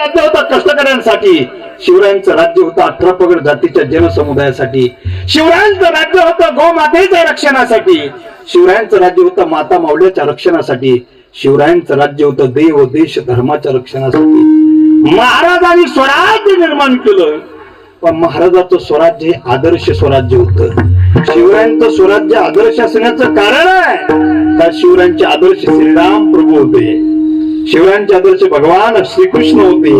राज्य होता कष्टकऱ्यांसाठी. शिवरायांचं राज्य होतं अठरा पगड जातीच्या जनसमुदायासाठी शिवरायांचं राज्य होतं गोमातेच्या रक्षणासाठी. शिवरायांचं राज्य होतं माता मावळ्याच्या रक्षणासाठी. शिवरायांचं राज्य होतं देव देश धर्माच्या रक्षणासाठी. महाराजांनी स्वराज्य निर्माण केलं. पण महाराजाचं स्वराज्य हे आदर्श स्वराज्य होतं. शिवरायांचं स्वराज्य आदर्श असण्याचं कारण आहे का शिवरायांचे आदर्श श्रीराम प्रभू होते शिवरायांचे आदर्श भगवान श्रीकृष्ण होते.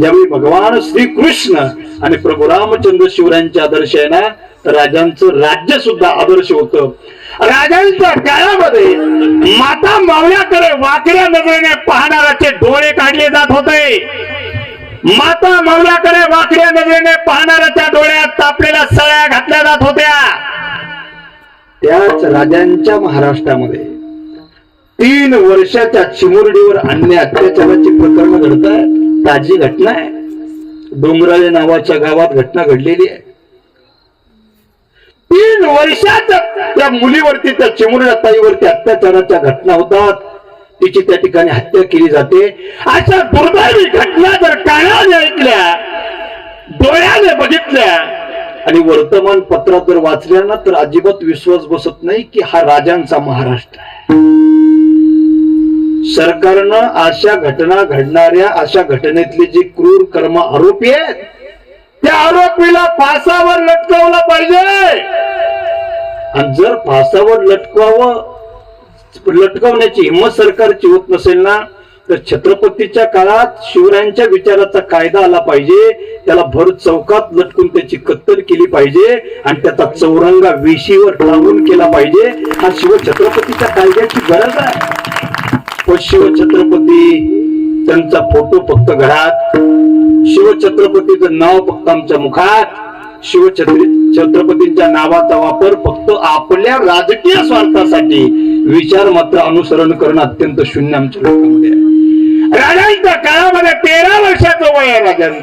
ज्यावेळी भगवान श्रीकृष्ण आणि प्रभू रामचंद्र शिवरायांचे आदर्श आहे ना तर राजांचं राज्य सुद्धा आदर्श होत. राजांच्या काळामध्ये माता मावळ्याकडे वाकड्या नजरेने पाहणाराचे डोळे काढले जात होते. माता मावल्याकडे वाकड्या नजरेने पाहणाऱ्याच्या डोळ्यात तापलेल्या सळ्या घातल्या जात होत्या. त्याच राजांच्या महाराष्ट्रामध्ये तीन वर्षाच्या चिमुरडीवर अन्य अत्याचाराची प्रकरण घडत आहे ताजी घटना आहे. डोंगराळे नावाच्या गावात घटना घडलेली आहे. तीन वर्षाच्या त्या मुलीवरती त्या चिमुरड्या ताईवरती अत्याचाराच्या घटना होतात. तिची त्या ठिकाणी हत्या केली जाते. अशा दुर्दैवी घटना जर कानाने ऐकल्या डोळ्याने बघितल्या आणि वर्तमानपत्रात जर वाचल्या ना तर अजिबात विश्वास बसत नाही की हा राजांचा महाराष्ट्र आहे. सरकारनं अशा घटना घडणाऱ्या अशा घटनेतले जे क्रूर कर्म आरोपी आहेत त्या आरोपीला फासावर लटकवलं पाहिजे. आणि जर फासावर लटकवावं लटकवण्याची हिंमत सरकारची होत नसेल ना तर छत्रपतीच्या काळात शिवरायांच्या विचाराचा कायदा आला पाहिजे त्याला भर चौकात लटकून त्याची कत्तल केली पाहिजे आणि त्याचा चौरंगा वेशीवर लावून केला पाहिजे हा शिवछत्रपतीच्या कायद्याची गरज शिवछत्रपती त्यांचा फोटो फक्त घरात. शिवछत्रपतीचं नाव फक्त आमच्या मुखात. शिवछत्री छत्रपतींच्या नावाचा वापर फक्त आपल्या राजकीय स्वार्थासाठी. विचार मात्र अनुसरण करणं अत्यंत शून्य आमच्या लोकांमध्ये राजांच्या काळामध्ये तेरा वर्षाचं वय आहे राजांचं.